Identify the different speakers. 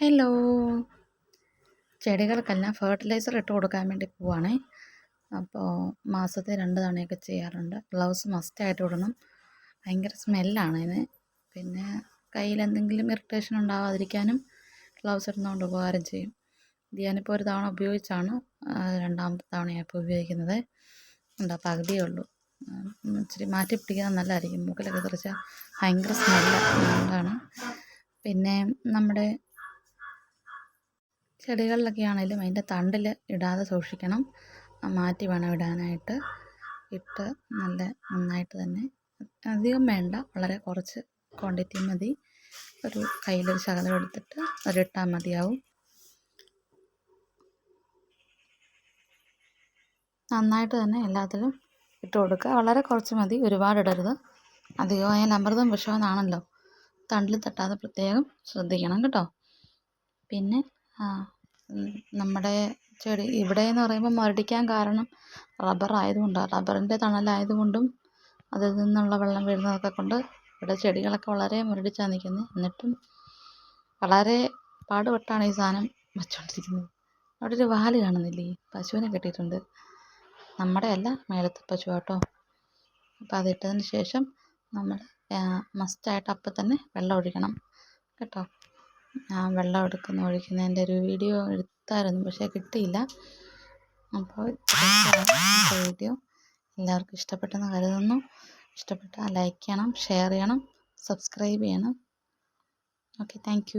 Speaker 1: Hello ചെടികൾക്കെല്ലാം fertiliser ഇട്ട് കൊടുക്കാൻ വേണ്ടി പോവാണേ. അപ്പോൾ മാസത്തെ രണ്ട് തവണയൊക്കെ ചെയ്യാറുണ്ട്. ഗ്ലൗസ് മസ്റ്റായിട്ട് ഇടണം. ഭയങ്കര സ്മെല്ലാണ് ഇതിന് പിന്നെ കയ്യിൽ എന്തെങ്കിലും ഇറിറ്റേഷൻ ഉണ്ടാവാതിരിക്കാനും ഗ്ലൗസ് ഇടുന്നതുകൊണ്ട് ഉപകാരം ചെയ്യും. ഇത് ഞാനിപ്പോൾ ഒരു തവണ ഉപയോഗിച്ചാണ് രണ്ടാമത്തെ തവണയായപ്പോൾ ഉപയോഗിക്കുന്നത്. ഉണ്ടോ പകുതിയേ ഉള്ളൂ. ഇച്ചിരി മാറ്റി പിടിക്കുന്നത് നല്ലതായിരിക്കും. മൂക്കിലൊക്കെ തെറിച്ചാൽ ഭയങ്കര സ്മെല്ലാണ് പിന്നെ നമ്മുടെ ചെടികളിലൊക്കെ ആണെങ്കിലും അതിന്റെ തണ്ടിൽ ഇടാതെ സൂക്ഷിക്കണം. മാറ്റി വേണം ഇടാനായിട്ട്. ഇട്ട് നല്ല നന്നായിട്ട് തന്നെ അധികം വേണ്ട വളരെ കുറച്ച് ക്വാണ്ടിറ്റി മതി. ഒരു കയ്യിലൊരു ശകലം എടുത്തിട്ട് അതിട്ടാൽ മതിയാവും. നന്നായിട്ട് തന്നെ എല്ലാത്തിലും ഇട്ട് കൊടുക്കുക. വളരെ കുറച്ച് മതി ഒരുപാട് ഇടരുത്. അധികമായാൽ അമൃതം വിഷമെന്നാണല്ലോ. തണ്ടിൽ തട്ടാതെ പ്രത്യേകം ശ്രദ്ധിക്കണം കേട്ടോ. പിന്നെ നമ്മുടെ ചെടി ഇവിടെ എന്ന് പറയുമ്പോൾ മരടിക്കാൻ കാരണം റബ്ബർ ആയതുകൊണ്ടാണ് റബ്ബറിന്റെ തണലായതുകൊണ്ടും അതിൽ നിന്നുള്ള വെള്ളം വീഴുന്നതൊക്കെ കൊണ്ട് ഇവിടെ ചെടികളൊക്കെ വളരെ മുരടിച്ചാണ് നിൽക്കുന്നത് എന്നിട്ടും വളരെ പാടുപെട്ടാണ് ഈ സാധനം വെച്ചുകൊണ്ടിരിക്കുന്നത് അവിടെ ഒരു വാൽ കാണുന്നില്ലേ? പശുവിനെ കെട്ടിയിട്ടുണ്ട്. നമ്മുടെ അല്ല മേലത്തെ പശു കേട്ടോ അപ്പോൾ അതിട്ടതിന് ശേഷം നമ്മൾ മസ്റ്റായിട്ട് അപ്പം തന്നെ വെള്ളം ഒഴിക്കണം. കേട്ടോ? വെള്ളം എടുക്കുന്ന ഒഴിക്കുന്നതിന്റെ ഒരു വീഡിയോ എടുത്തായിരുന്നു പക്ഷേ കിട്ടിയില്ല. അപ്പോൾ വീഡിയോ. എല്ലാവർക്കും ഇഷ്ടപ്പെട്ടെന്ന് കരുതുന്നു. ഇഷ്ടപ്പെട്ടാൽ ലൈക്ക് ചെയ്യണം ഷെയർ ചെയ്യണം സബ്സ്ക്രൈബ് ചെയ്യണം. Okay thank